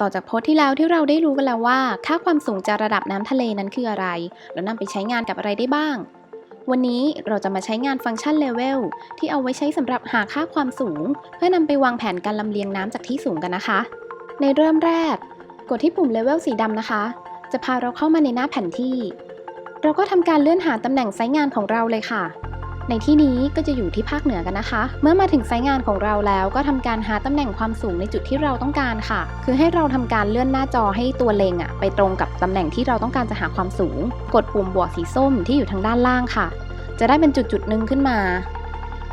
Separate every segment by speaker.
Speaker 1: ต่อจากโพสต์ที่แล้วที่เราได้รู้กันแล้วว่า ค่าความสูงจากระดับน้ำทะเลนั้นคืออะไร แล้วนำไปใช้งานกับอะไรได้บ้าง วันนี้เราจะมาใช้งานฟังก์ชันเลเวลที่เอาไว้ใช้สำหรับหาค่าความสูง เพื่อนำไปวางแผนการลำเลียงน้ำจากที่สูงกันนะคะ ในเริ่มแรก กดที่ปุ่มเลเวลสีดำนะคะ จะพาเราเข้ามาในหน้าแผนที่ เราก็ทำการเลื่อนหาตำแหน่งไซต์งานของเราเลยค่ะ ในที่นี้ก็จะอยู่ที่ภาคเหนือกันนะคะ เมื่อมาถึงไซต์งานของเราแล้วก็ทำการหาตำแหน่งความสูงในจุดที่เราต้องการค่ะ คือให้เราทำการเลื่อนหน้าจอให้ตัวเลงอะไปตรงกับตำแหน่งที่เราต้องการจะหาความสูง กดปุ่มบวกสีส้มที่อยู่ทางด้านล่างค่ะ จะได้เป็นจุดจุดหนึ่งขึ้นมา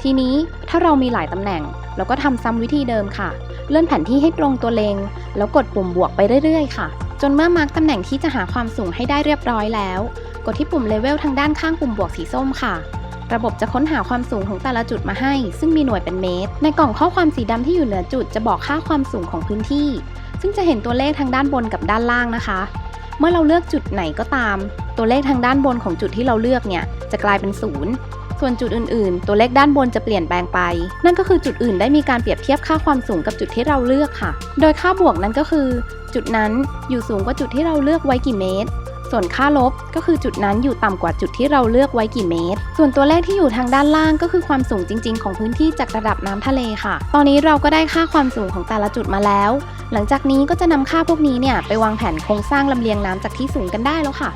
Speaker 1: ทีนี้ถ้าเรามีหลายตำแหน่ง เราก็ทำซ้ำวิธีเดิมค่ะ เลื่อนแผนที่ให้ตรงตัวเลง แล้วกดปุ่มบวกไปเรื่อยๆค่ะจนเมื่อมาร์กตำแหน่งที่จะหาความสูงให้ได้เรียบร้อยแล้ว กดที่ปุ่มเลเวลทางด้านข้างปุ่มบวกสีส้มค่ะ ระบบจะค้นหาความสูงของแต่ละจุดมาให้ ซึ่งมีหน่วยเป็นเมตร ในกล่องข้อความสีดำที่อยู่เหนือจุดจะบอกค่าความสูงของพื้นที่ ซึ่งจะเห็นตัวเลขทางด้านบนกับด้านล่างนะคะ เมื่อเราเลือกจุดไหนก็ตาม ตัวเลขทางด้านบนของจุดที่เราเลือกเนี่ยจะกลายเป็นศูนย์ส่วนจุดอื่นๆ ตัวเลขด้านบนจะเปลี่ยนแปลงไป นั่นก็คือจุดอื่นได้มีการเปรียบเทียบค่าความสูงกับจุดที่เราเลือกค่ะ โดยค่าบวกนั้นก็คือ จุดนั้นอยู่สูงกว่าจุดที่เราเลือกไว้กี่เมตร ส่วนค่าลบก็คือจุดนั้นอยู่ต่ำกว่าจุดที่เราเลือกไว้กี่เมตร ส่วนตัวเลขที่อยู่ทางด้านล่างก็คือความสูงจริง ๆ ของพื้นที่จากระดับน้ำทะเลค่ะ ตอนนี้เราก็ได้ค่าความสูงของแต่ละจุดมาแล้ว หลังจากนี้ก็จะนำค่าพวกนี้เนี่ยไปวางแผนโครงสร้างลำเลียงน้ำจากที่สูงกันได้แล้วค่ะ